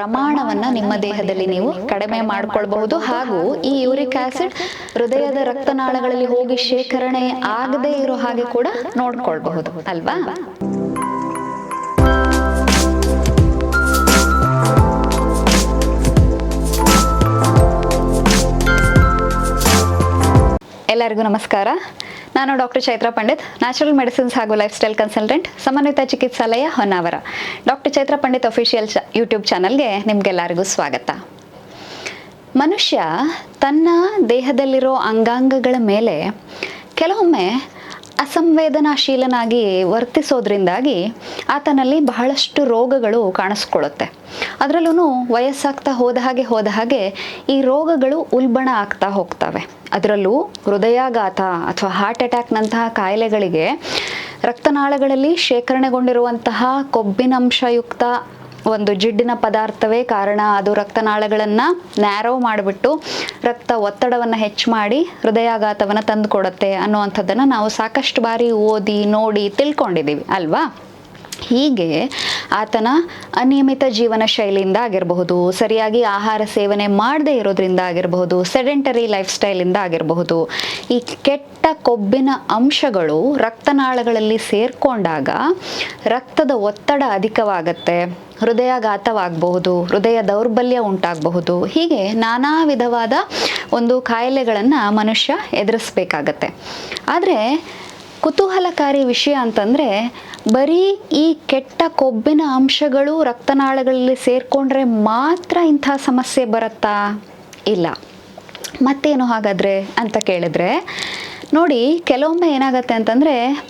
ಪ್ರಮಾಣವನ್ನ ನಿಮ್ಮ ದೇಹದಲ್ಲಿ ನೀವು ಕಡಿಮೆ ಮಾಡ್ಕೊಳ್ಬಹುದು. ಹಾಗೂ ಈ ಯೂರಿಕ್ ಆಸಿಡ್ ಹೃದಯದ ರಕ್ತನಾಳಗಳಲ್ಲಿ ಹೋಗಿ ಶೇಖರಣೆ ಆಗದೇ ಇರೋ ಹಾಗೆ ಕೂಡ ನೋಡ್ಕೊಳ್ಬಹುದು. ಅಲ್ವಾ? ಎಲ್ಲರಿಗೂ ನಮಸ್ಕಾರ. ನಾನು doctor Chaitra Pandit, natural medicines ಹಾಗೂ lifestyle consultant, Samanvita Chikitsalaya Honnavar. Doctor Chaitra Pandit official YouTube ಚಾನಲ್ಗೆ ನಿಮಗೆಲ್ಲರಿಗೂ ಸ್ವಾಗತ. ಮನುಷ್ಯ ತನ್ನ ದೇಹದಲ್ಲಿರೋ ಅಂಗಾಂಗಗಳ ಮೇಲೆ ಕೆಲವೊಮ್ಮೆ ಅಸಂವೇದನಾಶೀಲನಾಗಿ ವರ್ತಿಸೋದ್ರಿಂದಾಗಿ ಆತನಲ್ಲಿ ಬಹಳಷ್ಟು ರೋಗಗಳು ಕಾಣಿಸ್ಕೊಳ್ಳುತ್ತೆ. ಅದರಲ್ಲೂ ವಯಸ್ಸಾಗ್ತಾ ಹೋದ ಹಾಗೆ ಹೋದ ಹಾಗೆ ಈ ರೋಗಗಳು ಉಲ್ಬಣ ಆಗ್ತಾ ಹೋಗ್ತವೆ. ಅದರಲ್ಲೂ ಹೃದಯಾಘಾತ ಅಥವಾ ಹಾರ್ಟ್ ಅಟ್ಯಾಕ್ನಂತಹ ಕಾಯಿಲೆಗಳಿಗೆ ರಕ್ತನಾಳಗಳಲ್ಲಿ ಶೇಖರಣೆಗೊಂಡಿರುವಂತಹ ಕೊಬ್ಬಿನಂಶಯುಕ್ತ ಒಂದು ಜಿಡ್ಡಿನ ಪದಾರ್ಥವೇ ಕಾರಣ. ಅದು ರಕ್ತನಾಳಗಳನ್ನು ನ್ಯಾರೋ ಮಾಡಿಬಿಟ್ಟು ರಕ್ತ ಒತ್ತಡವನ್ನು ಹೆಚ್ಚು ಮಾಡಿ ಹೃದಯಾಘಾತವನ್ನು ತಂದುಕೊಡುತ್ತೆ ಅನ್ನುವಂಥದ್ದನ್ನು ನಾವು ಸಾಕಷ್ಟು ಬಾರಿ ಓದಿ, ನೋಡಿ ತಿಳ್ಕೊಂಡಿದ್ದೀವಿ, ಅಲ್ವಾ? ಹೀಗೆ ಆತನ ಅನಿಯಮಿತ ಜೀವನ ಶೈಲಿಯಿಂದ ಆಗಿರಬಹುದು, ಸರಿಯಾಗಿ ಆಹಾರ ಸೇವನೆ ಮಾಡದೇ ಇರೋದ್ರಿಂದ ಆಗಿರಬಹುದು, ಸೆಡೆಂಟರಿ ಲೈಫ್ ಸ್ಟೈಲಿಂದ ಆಗಿರಬಹುದು, ಈ ಕೆಟ್ಟ ಕೊಬ್ಬಿನ ಅಂಶಗಳು ರಕ್ತನಾಳಗಳಲ್ಲಿ ಸೇರ್ಕೊಂಡಾಗ ರಕ್ತದ ಒತ್ತಡ ಅಧಿಕವಾಗತ್ತೆ, ಹೃದಯಾಘಾತವಾಗಬಹುದು, ಹೃದಯ ದೌರ್ಬಲ್ಯ ಉಂಟಾಗಬಹುದು, ಹೀಗೆ ನಾನಾ ವಿಧವಾದ ಒಂದು ಕಾಯಿಲೆಗಳನ್ನು ಮನುಷ್ಯ ಎದುರಿಸ್ಬೇಕಾಗತ್ತೆ. ಆದರೆ ಕುತೂಹಲಕಾರಿ ವಿಷಯ ಅಂತಂದರೆ, ಬರೀ ಈ ಕೆಟ್ಟ ಕೊಬ್ಬಿನ ಅಂಶಗಳು ರಕ್ತನಾಳಗಳಲ್ಲಿ ಸೇರಿಕೊಂಡ್ರೆ ಮಾತ್ರ ಇಂಥ ಸಮಸ್ಯೆ ಬರುತ್ತಾ? ಇಲ್ಲ. ಮತ್ತೇನು ಹಾಗಾದರೆ ಅಂತ ಕೇಳಿದ್ರೆ, ನೋಡಿ ಕೆಲವೊಮ್ಮೆ ಏನಾಗತ್ತೆ ಅಂತಂದರೆ,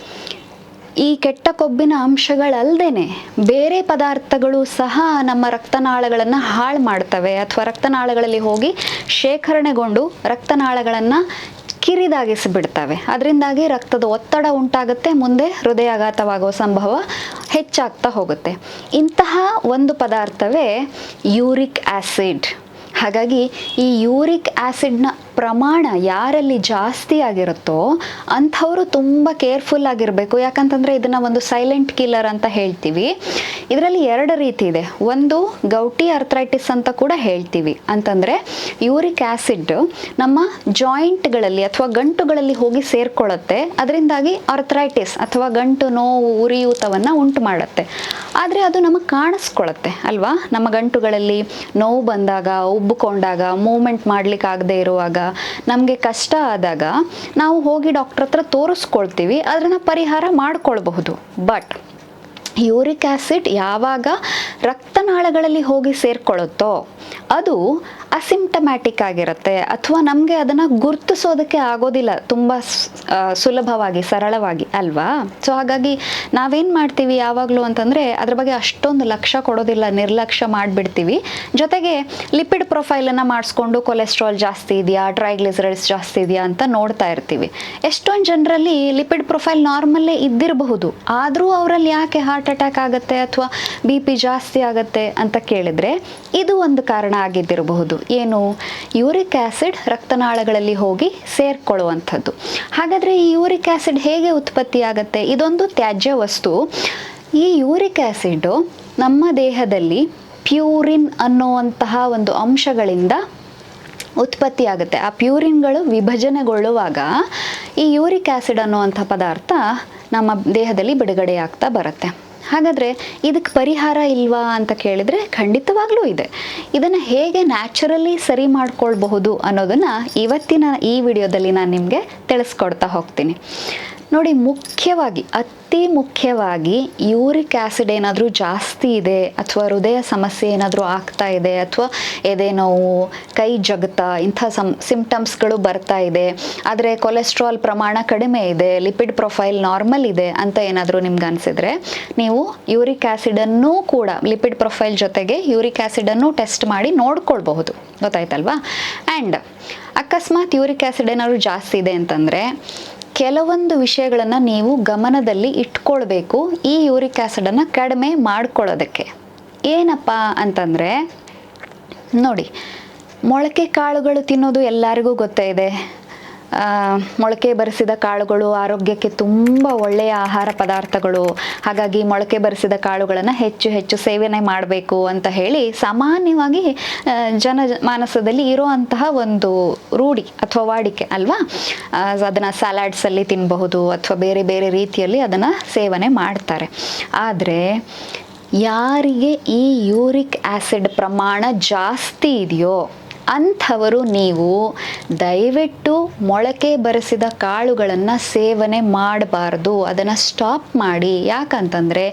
ಈ ಕೆಟ್ಟ ಕೊಬ್ಬಿನ ಅಂಶಗಳಲ್ಲದೇನೆ ಬೇರೆ ಪದಾರ್ಥಗಳು ಸಹ ನಮ್ಮ ರಕ್ತನಾಳಗಳನ್ನು ಹಾಳು ಮಾಡ್ತವೆ. ಅಥವಾ ರಕ್ತನಾಳಗಳಲ್ಲಿ ಹೋಗಿ ಶೇಖರಣೆಗೊಂಡು ರಕ್ತನಾಳಗಳನ್ನು ಕಿರಿದಾಗಿಸಿಬಿಡ್ತವೆ. ಅದರಿಂದಾಗಿ ರಕ್ತದ ಒತ್ತಡ ಉಂಟಾಗುತ್ತೆ, ಮುಂದೆ ಹೃದಯಾಘಾತವಾಗುವ ಸಂಭವ ಹೆಚ್ಚಾಗ್ತಾ ಹೋಗುತ್ತೆ. ಇಂತಹ ಒಂದು ಪದಾರ್ಥವೇ ಯೂರಿಕ್ ಆ್ಯಸಿಡ್ ಹಾಗಾಗಿ ಈ ಯೂರಿಕ್ ಆ್ಯಸಿಡ್ನ ಪ್ರಮಾಣ ಯಾರಲ್ಲಿ ಜಾಸ್ತಿ ಆಗಿರುತ್ತೋ ಅಂಥವರು ತುಂಬ ಕೇರ್ಫುಲ್ ಆಗಿರಬೇಕು. ಯಾಕಂತಂದರೆ ಇದನ್ನು ಒಂದು ಸೈಲೆಂಟ್ ಕಿಲ್ಲರ್ ಅಂತ ಹೇಳ್ತೀವಿ. ಇದರಲ್ಲಿ ಎರಡು ರೀತಿ ಇದೆ. ಒಂದು ಗೌಟಿ ಅರ್ಥ್ರೈಟಿಸ್ ಅಂತ ಕೂಡ ಹೇಳ್ತೀವಿ. ಅಂತಂದರೆ ಯೂರಿಕ್ ಆ್ಯಸಿಡ್ ನಮ್ಮ ಜಾಯಿಂಟ್ಗಳಲ್ಲಿ ಅಥವಾ ಗಂಟುಗಳಲ್ಲಿ ಹೋಗಿ ಸೇರ್ಕೊಳ್ಳುತ್ತೆ ಅದರಿಂದಾಗಿ ಅರ್ಥ್ರೈಟಿಸ್ ಅಥವಾ ಗಂಟು ನೋವು, ಉರಿಯೂತವನ್ನು ಉಂಟು ಮಾಡುತ್ತೆ. ಆದರೆ ಅದು ನಮಗೆ ಕಾಣಿಸ್ಕೊಳ್ಳುತ್ತೆ ಅಲ್ವಾ? ನಮ್ಮ ಗಂಟುಗಳಲ್ಲಿ ನೋವು ಬಂದಾಗ ಉಬ್ಬಿಕೊಂಡಾಗ ಮೂಮೆಂಟ್ ಮಾಡಲಿಕ್ಕಾಗದೇ ಇರುವಾಗ ನಮಗೆ ಕಷ್ಟ ಆದಾಗ ನಾವು ಹೋಗಿ ಡಾಕ್ಟ್ರ್ ಹತ್ರ ತೋರಿಸ್ಕೊಳ್ತೀವಿ ಅದನ್ನು ಪರಿಹಾರ ಮಾಡಿಕೊಳ್ಬಹುದು. ಬಟ್ ಯೂರಿಕ್ ಆ್ಯಸಿಡ್ ಯಾವಾಗ ರಕ್ತನಾಳಗಳಲ್ಲಿ ಹೋಗಿ ಸೇರ್ಕೊಳ್ಳುತ್ತೋ, ಅದು ಅಸಿಂಪ್ಟಮ್ಯಾಟಿಕ್ ಆಗಿರುತ್ತೆ. ಅಥವಾ ನಮಗೆ ಅದನ್ನು ಗುರ್ತಿಸೋದಕ್ಕೆ ಆಗೋದಿಲ್ಲ. ತುಂಬ ಸುಲಭವಾಗಿ, ಸರಳವಾಗಿ ಅಲ್ವಾ? ಸೊ ಹಾಗಾಗಿ ನಾವೇನು ಮಾಡ್ತೀವಿ ಯಾವಾಗಲೂ ಅಂತಂದರೆ ಅದ್ರ ಬಗ್ಗೆ ಅಷ್ಟೊಂದು ಲಕ್ಷ್ಯ ಕೊಡೋದಿಲ್ಲ, ನಿರ್ಲಕ್ಷ್ಯ ಮಾಡಿಬಿಡ್ತೀವಿ. ಜೊತೆಗೆ ಲಿಪಿಡ್ ಪ್ರೊಫೈಲನ್ನು ಮಾಡಿಸ್ಕೊಂಡು ಕೊಲೆಸ್ಟ್ರಾಲ್ ಜಾಸ್ತಿ ಇದೆಯಾ ಟ್ರೈಗ್ಲಿಸರೈಡ್ಸ್ ಜಾಸ್ತಿ ಇದೆಯಾ ಅಂತ ನೋಡ್ತಾ ಇರ್ತೀವಿ. ಎಷ್ಟೊಂದು ಜನರಲ್ಲಿ ಲಿಪಿಡ್ ಪ್ರೊಫೈಲ್ ನಾರ್ಮಲ್ಲೇ ಇದ್ದಿರಬಹುದು. ಆದರೂ ಅವರಲ್ಲಿ ಯಾಕೆ ಹಾರ್ಟ್ ಅಟ್ಯಾಕ್ ಆಗುತ್ತೆ ಅಥವಾ ಬಿ ಪಿ ಜಾಸ್ತಿ ಆಗುತ್ತೆ ಅಂತ ಕೇಳಿದರೆ ಇದು ಒಂದು ಕಾರಣ ಆಗಿದ್ದಿರಬಹುದು. ಏನು ಯೂರಿಕ್ ಆ್ಯಸಿಡ್ ರಕ್ತನಾಳಗಳಲ್ಲಿ ಹೋಗಿ ಸೇರ್ಕೊಳ್ಳುವಂಥದ್ದು. ಹಾಗಾದರೆ ಈ ಯೂರಿಕ್ ಆ್ಯಸಿಡ್ ಹೇಗೆ ಉತ್ಪತ್ತಿ ಆಗುತ್ತೆ ಇದೊಂದು ತ್ಯಾಜ್ಯ ವಸ್ತು. ಈ ಯೂರಿಕ್ ಆ್ಯಸಿಡು ನಮ್ಮ ದೇಹದಲ್ಲಿ ಪ್ಯೂರಿನ್ ಅನ್ನುವಂತಹ ಒಂದು ಅಂಶಗಳಿಂದ ಉತ್ಪತ್ತಿ ಆಗುತ್ತೆ ಆ ಪ್ಯೂರಿನ್ಗಳು ವಿಭಜನೆಗೊಳ್ಳುವಾಗ ಈ ಯೂರಿಕ್ ಆ್ಯಸಿಡ್ ಅನ್ನುವಂಥ ಪದಾರ್ಥ ನಮ್ಮ ದೇಹದಲ್ಲಿ ಬಿಡುಗಡೆ ಆಗ್ತಾ ಬರುತ್ತೆ. ಹಾಗಾದರೆ ಇದಕ್ಕೆ ಪರಿಹಾರ ಇಲ್ವಾ ಅಂತ ಕೇಳಿದರೆ ಖಂಡಿತವಾಗ್ಲೂ ಇದೆ. ಇದನ್ನು ಹೇಗೆ ನ್ಯಾಚುರಲಿ ಸರಿ ಮಾಡ್ಕೊಳ್ಬಹುದು ಅನ್ನೋದನ್ನು ಇವತ್ತಿನ ಈ ವಿಡಿಯೋದಲ್ಲಿ ನಾನು ನಿಮಗೆ ತಿಳಿಸ್ಕೊಡ್ತಾ ಹೋಗ್ತೀನಿ. ನೋಡಿ, ಮುಖ್ಯವಾಗಿ, ಅತಿ ಮುಖ್ಯವಾಗಿ ಯೂರಿಕ್ ಆ್ಯಸಿಡ್ ಏನಾದರೂ ಜಾಸ್ತಿ ಇದೆ ಅಥವಾ ಹೃದಯ ಸಮಸ್ಯೆ ಏನಾದರೂ ಆಗ್ತಾ ಇದೆ ಅಥವಾ ಎದೆ ನೋವು, ಕೈ ಜಗತ, ಇಂಥ ಸಮ್ ಸಿಂಪ್ಟಮ್ಸ್ಗಳು ಬರ್ತಾ ಇದೆ, ಆದರೆ ಕೊಲೆಸ್ಟ್ರಾಲ್ ಪ್ರಮಾಣ ಕಡಿಮೆ ಇದೆ ಲಿಪಿಡ್ ಪ್ರೊಫೈಲ್ ನಾರ್ಮಲ್ ಇದೆ ಅಂತ ಏನಾದರೂ ನಿಮ್ಗೆ ಅನಿಸಿದ್ರೆ ನೀವು ಯೂರಿಕ್ ಆ್ಯಸಿಡನ್ನು ಕೂಡ ಲಿಪಿಡ್ ಪ್ರೊಫೈಲ್ ಜೊತೆಗೆ ಯೂರಿಕ್ ಆ್ಯಸಿಡನ್ನು ಟೆಸ್ಟ್ ಮಾಡಿ ನೋಡ್ಕೊಳ್ಬಹುದು. ಗೊತ್ತಾಯ್ತಲ್ವಾ? ಆ್ಯಂಡ್ ಅಕಸ್ಮಾತ್ ಯೂರಿಕ್ ಆ್ಯಸಿಡ್ ಏನಾದರೂ ಜಾಸ್ತಿ ಇದೆ ಅಂತಂದರೆ ಕೆಲವೊಂದು ವಿಷಯಗಳನ್ನು ನೀವು ಗಮನದಲ್ಲಿ ಇಟ್ಕೊಳ್ಬೇಕು ಈ ಯೂರಿಕ್ ಆ್ಯಸಿಡನ್ನು ಕಡಿಮೆ ಮಾಡ್ಕೊಳ್ಳೋದಕ್ಕೆ. ಏನಪ್ಪ ಅಂತಂದರೆ, ನೋಡಿ, ಮೊಳಕೆ ಕಾಳುಗಳು ತಿನ್ನೋದು ಎಲ್ಲರಿಗೂ ಗೊತ್ತೇ ಇದೆ. ಮೊಳಕೆ ಬರಿಸಿದ ಕಾಳುಗಳು ಆರೋಗ್ಯಕ್ಕೆ ತುಂಬ ಒಳ್ಳೆಯ ಆಹಾರ ಪದಾರ್ಥಗಳು. ಹಾಗಾಗಿ ಮೊಳಕೆ ಬರಿಸಿದ ಕಾಳುಗಳನ್ನು ಹೆಚ್ಚು ಹೆಚ್ಚು ಸೇವನೆ ಮಾಡಬೇಕು ಅಂತ ಹೇಳಿ ಸಾಮಾನ್ಯವಾಗಿ ಜನ ಮಾನಸದಲ್ಲಿ ಇರುವಂತಹ ಒಂದು ರೂಢಿ ಅಥವಾ ವಾಡಿಕೆ ಅಲ್ವಾ? ಅದನ್ನು ಸ್ಯಾಲಾಡ್ಸಲ್ಲಿ ತಿನ್ನಬಹುದು ಅಥವಾ ಬೇರೆ ಬೇರೆ ರೀತಿಯಲ್ಲಿ ಅದನ್ನು ಸೇವನೆ ಮಾಡ್ತಾರೆ. ಆದರೆ ಯಾರಿಗೆ ಈ ಯೂರಿಕ್ ಆ್ಯಸಿಡ್ ಪ್ರಮಾಣ ಜಾಸ್ತಿ ಇದೆಯೋ ಅಂಥವರು ನೀವು ದಯವಿಟ್ಟು ಮೊಳಕೆ ಬರೆಸಿದ ಕಾಳುಗಳನ್ನು ಸೇವನೆ ಮಾಡಬಾರ್ದು, ಅದನ್ನು ಸ್ಟಾಪ್ ಮಾಡಿ. ಯಾಕಂತಂದರೆ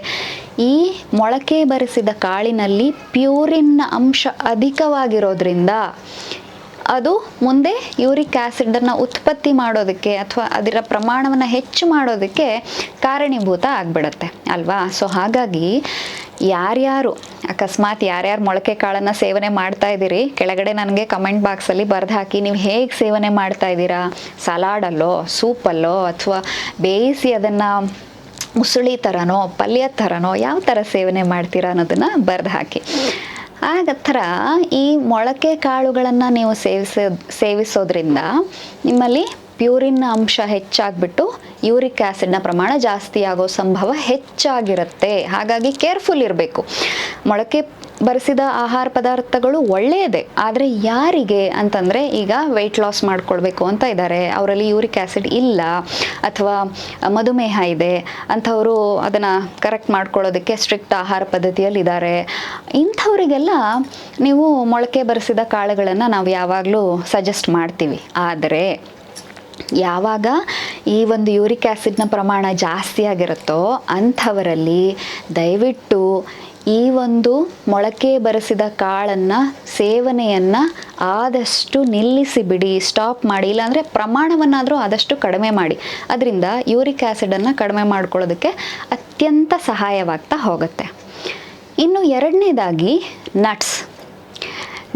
ಈ ಮೊಳಕೆ ಬರೆಸಿದ ಕಾಳಿನಲ್ಲಿ ಪ್ಯೂರಿನ್ನ ಅಂಶ ಅಧಿಕವಾಗಿರೋದ್ರಿಂದ ಅದು ಮುಂದೆ ಯೂರಿಕ್ ಆ್ಯಸಿಡನ್ನು ಉತ್ಪತ್ತಿ ಮಾಡೋದಕ್ಕೆ ಅಥವಾ ಅದರ ಪ್ರಮಾಣವನ್ನು ಹೆಚ್ಚು ಮಾಡೋದಕ್ಕೆ ಕಾರಣೀಭೂತ ಆಗಿಬಿಡುತ್ತೆ, ಅಲ್ವಾ? ಸೊ ಹಾಗಾಗಿ ಯಾರ್ಯಾರು, ಅಕಸ್ಮಾತ್ ಯಾರ್ಯಾರು ಮೊಳಕೆ ಕಾಳನ್ನು ಸೇವನೆ ಮಾಡ್ತಾ ಇದ್ದೀರಿ, ಕೆಳಗಡೆ ನನಗೆ ಕಮೆಂಟ್ ಬಾಕ್ಸಲ್ಲಿ ಬರೆದು ಹಾಕಿ ನೀವು ಹೇಗೆ ಸೇವನೆ ಮಾಡ್ತಾ ಇದ್ದೀರಾ? ಸಲಾಡಲ್ಲೋ ಸೂಪಲ್ಲೋ ಅಥವಾ ಬೇಯಿಸಿ ಅದನ್ನು ಮುಸುಳಿ ಥರನೋ ಪಲ್ಯ ಥರನೋ ಯಾವ ಥರ ಸೇವನೆ ಮಾಡ್ತೀರಾ ಅನ್ನೋದನ್ನು ಬರೆದು ಹಾಕಿ. ಆಗ ಥರ ಈ ಮೊಳಕೆ ಕಾಳುಗಳನ್ನು ನೀವು ಸೇವಿಸೋ ಸೇವಿಸೋದ್ರಿಂದ ನಿಮ್ಮಲ್ಲಿ ಪ್ಯೂರಿನ್ ಅಂಶ ಹೆಚ್ಚಾಗ್ಬಿಟ್ಟು ಯೂರಿಕ್ ಆ್ಯಸಿಡ್ನ ಪ್ರಮಾಣ ಜಾಸ್ತಿ ಆಗೋ ಸಂಭವ ಹೆಚ್ಚಾಗಿರುತ್ತೆ. ಹಾಗಾಗಿ ಕೇರ್ಫುಲ್ ಇರಬೇಕು. ಮೊಳಕೆ ಬರೆಸಿದ ಆಹಾರ ಪದಾರ್ಥಗಳು ಒಳ್ಳೆಯದೇ, ಆದರೆ ಯಾರಿಗೆ ಅಂತಂದರೆ ಈಗ ವೆಯ್ಟ್ ಲಾಸ್ ಮಾಡ್ಕೊಳ್ಬೇಕು ಅಂತ ಇದ್ದಾರೆ ಅವರಲ್ಲಿ ಯೂರಿಕ್ ಆ್ಯಸಿಡ್ ಇಲ್ಲ, ಅಥವಾ ಮಧುಮೇಹ ಇದೆ, ಅಂಥವರು ಅದನ್ನು ಕರೆಕ್ಟ್ ಮಾಡ್ಕೊಳ್ಳೋದಕ್ಕೆ ಸ್ಟ್ರಿಕ್ಟ್ ಆಹಾರ ಪದ್ಧತಿಯಲ್ಲಿ ಇದ್ದಾರೆ ಇಂಥವರಿಗೆಲ್ಲ ನೀವು ಮೊಳಕೆ ಬರೆಸಿದ ಕಾಳುಗಳನ್ನು ನಾವು ಯಾವಾಗಲೂ ಸಜೆಸ್ಟ್ ಮಾಡ್ತೀವಿ. ಆದರೆ ಯಾವಾಗ ಈ ಒಂದು ಯೂರಿಕ್ ಆ್ಯಸಿಡ್ನ ಪ್ರಮಾಣ ಜಾಸ್ತಿ ಆಗಿರುತ್ತೋ ಅಂಥವರಲ್ಲಿ ದಯವಿಟ್ಟು ಈ ಒಂದು ಮೊಳಕೆ ಬರೆಸಿದ ಕಾಳನ್ನು, ಸೇವನೆಯನ್ನು ಆದಷ್ಟು ನಿಲ್ಲಿಸಿ ಬಿಡಿ ಸ್ಟಾಪ್ ಮಾಡಿ, ಇಲ್ಲಾಂದರೆ ಪ್ರಮಾಣವನ್ನಾದರೂ ಆದಷ್ಟು ಕಡಿಮೆ ಮಾಡಿ. ಅದರಿಂದ ಯೂರಿಕ್ ಆ್ಯಸಿಡನ್ನು ಕಡಿಮೆ ಮಾಡ್ಕೊಳ್ಳೋದಕ್ಕೆ ಅತ್ಯಂತ ಸಹಾಯವಾಗ್ತಾ ಹೋಗುತ್ತೆ. ಇನ್ನು ಎರಡನೇದಾಗಿ ನಟ್ಸ್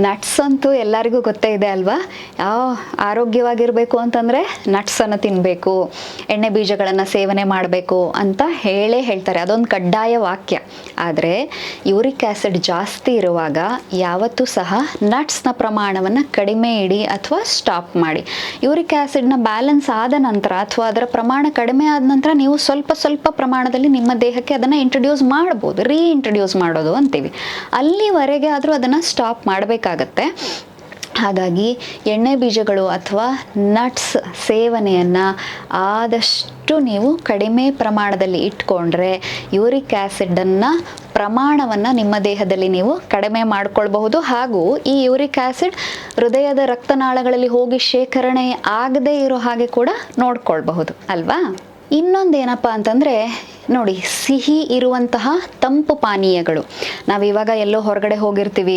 ನಟ್ಸ್ ಅಂತೂ ಎಲ್ಲರಿಗೂ ಗೊತ್ತೇ ಇದೆ ಅಲ್ವಾ? ಯಾವ ಆರೋಗ್ಯವಾಗಿರಬೇಕು ಅಂತಂದರೆ ನಟ್ಸನ್ನು ತಿನ್ನಬೇಕು ಎಣ್ಣೆ ಬೀಜಗಳನ್ನು ಸೇವನೆ ಮಾಡಬೇಕು ಅಂತ ಹೇಳೇ ಹೇಳ್ತಾರೆ. ಅದೊಂದು ಕಡ್ಡಾಯ ವಾಕ್ಯ. ಆದರೆ ಯೂರಿಕ್ ಆ್ಯಸಿಡ್ ಜಾಸ್ತಿ ಇರುವಾಗ ಯಾವತ್ತೂ ಸಹ ನಟ್ಸ್ನ ಪ್ರಮಾಣವನ್ನು ಕಡಿಮೆ ಇಡಿ ಅಥವಾ ಸ್ಟಾಪ್ ಮಾಡಿ. ಯೂರಿಕ್ ಆ್ಯಸಿಡ್ನ ಬ್ಯಾಲೆನ್ಸ್ ಆದ ನಂತರ ಅಥವಾ ಅದರ ಪ್ರಮಾಣ ಕಡಿಮೆ ಆದ ನಂತರ ನೀವು ಸ್ವಲ್ಪ ಸ್ವಲ್ಪ ಪ್ರಮಾಣದಲ್ಲಿ ನಿಮ್ಮ ದೇಹಕ್ಕೆ ಅದನ್ನು ಇಂಟ್ರಡ್ಯೂಸ್ ಮಾಡ್ಬೋದು ರೀ ಇಂಟ್ರಡ್ಯೂಸ್ ಮಾಡೋದು ಅಂತೀವಿ. ಅಲ್ಲಿವರೆಗೆ ಆದರೂ ಅದನ್ನು ಸ್ಟಾಪ್ ಮಾಡಬೇಕಾಗತ್ತೆ ಹಾಗಾಗಿ ಎಣ್ಣೆ ಬೀಜಗಳು ಅಥವಾ ನಟ್ಸ್ ಸೇವನೆಯನ್ನು ಆದಷ್ಟು ನೀವು ಕಡಿಮೆ ಪ್ರಮಾಣದಲ್ಲಿ ಇಟ್ಕೊಂಡ್ರೆ ಯೂರಿಕ್ ಆ್ಯಸಿಡನ್ನು ಪ್ರಮಾಣವನ್ನು ನಿಮ್ಮ ದೇಹದಲ್ಲಿ ನೀವು ಕಡಿಮೆ ಮಾಡಿಕೊಳ್ಬಹುದು. ಹಾಗೂ ಈ ಯೂರಿಕ್ ಆ್ಯಸಿಡ್ ಹೃದಯದ ರಕ್ತನಾಳಗಳಲ್ಲಿ ಹೋಗಿ ಶೇಖರಣೆ ಆಗದೇ ಇರೋ ಹಾಗೆ ಕೂಡ ನೋಡ್ಕೊಳ್ಬಹುದು. ಅಲ್ವಾ? ಇನ್ನೊಂದೇನಪ್ಪ ಅಂತಂದರೆ ನೋಡಿ, ಸಿಹಿ ಇರುವಂತಹ ತಂಪು ಪಾನೀಯಗಳು. ನಾವು ಇವಾಗ ಎಲ್ಲೋ ಹೊರಗಡೆ ಹೋಗಿರ್ತೀವಿ.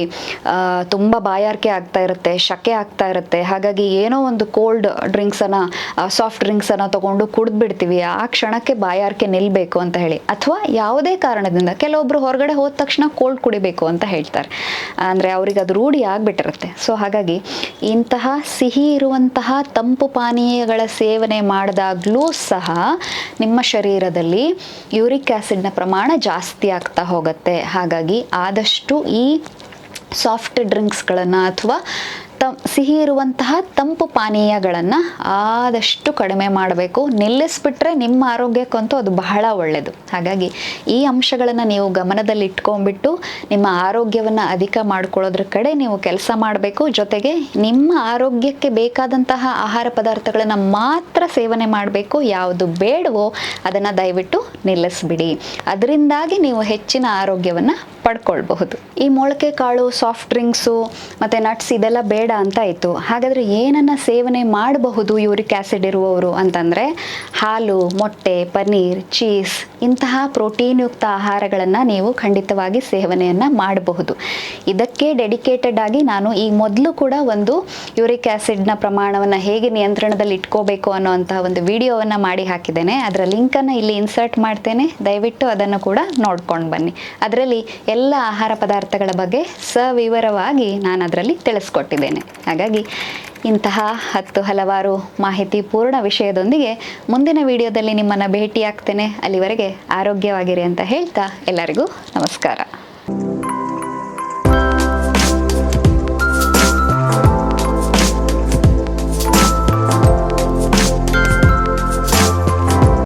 ತುಂಬ ಬಾಯಾರಿಕೆ ಆಗ್ತಾ ಇರುತ್ತೆ, ಶಕೆ ಆಗ್ತಾ ಇರುತ್ತೆ. ಹಾಗಾಗಿ ಏನೋ ಒಂದು ಕೋಲ್ಡ್ ಡ್ರಿಂಕ್ಸನ್ನು ಸಾಫ್ಟ್ ಡ್ರಿಂಕ್ಸನ್ನು ತೊಗೊಂಡು ಕುಡಿದ್ಬಿಡ್ತೀವಿ. ಆ ಕ್ಷಣಕ್ಕೆ ಬಾಯಾರಿಕೆ ನಿಲ್ಲಬೇಕು ಅಂತ ಹೇಳಿ. ಅಥವಾ ಯಾವುದೇ ಕಾರಣದಿಂದ ಕೆಲವೊಬ್ಬರು ಹೊರಗಡೆ ಹೋದ ತಕ್ಷಣ ಕೋಲ್ಡ್ ಕುಡಿಬೇಕು ಅಂತ ಹೇಳ್ತಾರೆ. ಅಂದರೆ ಅವ್ರಿಗೆ ಅದು ರೂಢಿ ಆಗಿಬಿಟ್ಟಿರುತ್ತೆ. ಸೊ ಹಾಗಾಗಿ ಇಂತಹ ಸಿಹಿ ಇರುವಂತಹ ತಂಪು ಪಾನೀಯಗಳ ಸೇವನೆ ಮಾಡಿದಾಗಲೂ ಸಹ ನಿಮ್ಮ ಶರೀರದಲ್ಲಿ ಯೂರಿಕ್ ಆ್ಯಸಿಡ್ನ ಪ್ರಮಾಣ ಜಾಸ್ತಿ ಆಗ್ತಾ ಹೋಗುತ್ತೆ. ಹಾಗಾಗಿ ಆದಷ್ಟು ಈ ಸಾಫ್ಟ್ ಡ್ರಿಂಕ್ಸ್ಗಳನ್ನು ಅಥವಾ ತ ಸಿಹಿ ಇರುವಂತಹ ತಂಪು ಪಾನೀಯಗಳನ್ನು ಆದಷ್ಟು ಕಡಿಮೆ ಮಾಡಬೇಕು. ನಿಲ್ಲಿಸ್ಬಿಟ್ರೆ ನಿಮ್ಮ ಆರೋಗ್ಯಕ್ಕಂತೂ ಅದು ಬಹಳ ಒಳ್ಳೆಯದು ಹಾಗಾಗಿ ಈ ಅಂಶಗಳನ್ನು ನೀವು ಗಮನದಲ್ಲಿ ಇಟ್ಕೊಂಡ್ಬಿಟ್ಟು ನಿಮ್ಮ ಆರೋಗ್ಯವನ್ನು ಅಧಿಕ ಮಾಡ್ಕೊಳ್ಳೋದ್ರ ಕಡೆ ನೀವು ಕೆಲಸ ಮಾಡಬೇಕು. ಜೊತೆಗೆ ನಿಮ್ಮ ಆರೋಗ್ಯಕ್ಕೆ ಬೇಕಾದಂತಹ ಆಹಾರ ಪದಾರ್ಥಗಳನ್ನು ಮಾತ್ರ ಸೇವನೆ ಮಾಡಬೇಕು. ಯಾವುದು ಬೇಡವೋ ಅದನ್ನು ದಯವಿಟ್ಟು ನಿಲ್ಲಿಸ್ಬಿಡಿ. ಅದರಿಂದಾಗಿ ನೀವು ಹೆಚ್ಚಿನ ಆರೋಗ್ಯವನ್ನು ಪಡ್ಕೊಳ್ಬಹುದು. ಈ ಮೊಳಕೆ ಕಾಳು ಸಾಫ್ಟ್ ಡ್ರಿಂಕ್ಸು ಮತ್ತು ನಟ್ಸ್ ಇದೆಲ್ಲ ಬೇಡ ಅಂತ ಇತ್ತು. ಹಾಗಾದರೆ ಏನನ್ನು ಸೇವನೆ ಮಾಡಬಹುದು ಯೂರಿಕ್ ಆ್ಯಸಿಡ್ ಇರುವವರು ಅಂತಂದರೆ ಹಾಲು ಮೊಟ್ಟೆ ಪನ್ನೀರ್ ಚೀಸ್ ಇಂತಹ ಪ್ರೋಟೀನ್ಯುಕ್ತ ಆಹಾರಗಳನ್ನು ನೀವು ಖಂಡಿತವಾಗಿ ಸೇವನೆಯನ್ನು ಮಾಡಬಹುದು. ಇದಕ್ಕೆ ಡೆಡಿಕೇಟೆಡ್ ಆಗಿ ನಾನು ಈ ಮೊದಲು ಕೂಡ ಒಂದು ಯೂರಿಕ್ ಆ್ಯಸಿಡ್ನ ಪ್ರಮಾಣವನ್ನು ಹೇಗೆ ನಿಯಂತ್ರಣದಲ್ಲಿ ಇಟ್ಕೋಬೇಕು ಅನ್ನೋಂತಹ ಒಂದು ವಿಡಿಯೋವನ್ನು ಮಾಡಿ ಹಾಕಿದ್ದೇನೆ. ಅದರ ಲಿಂಕನ್ನು ಇಲ್ಲಿ ಇನ್ಸರ್ಟ್ ಮಾಡ್ತೇನೆ. ದಯವಿಟ್ಟು ಅದನ್ನು ಕೂಡ ನೋಡ್ಕೊಂಡು ಬನ್ನಿ. ಅದರಲ್ಲಿ ಎಲ್ಲ ಆಹಾರ ಪದಾರ್ಥಗಳ ಬಗ್ಗೆ ಸವಿವರವಾಗಿ ನಾನು ಅದರಲ್ಲಿ ತಿಳಿಸ್ಕೊಟ್ಟಿದ್ದೇನೆ. ಹಾಗಾಗಿ ಇಂತಹ ಹತ್ತು ಹಲವಾರು ಮಾಹಿತಿ ಪೂರ್ಣ ವಿಷಯದೊಂದಿಗೆ ಮುಂದಿನ ವಿಡಿಯೋದಲ್ಲಿ ನಿಮ್ಮನ್ನು ಭೇಟಿಯಾಗ್ತೇನೆ. ಅಲ್ಲಿವರೆಗೆ ಆರೋಗ್ಯವಾಗಿರಿ ಅಂತ ಹೇಳ್ತಾ ಎಲ್ಲರಿಗೂ ನಮಸ್ಕಾರ.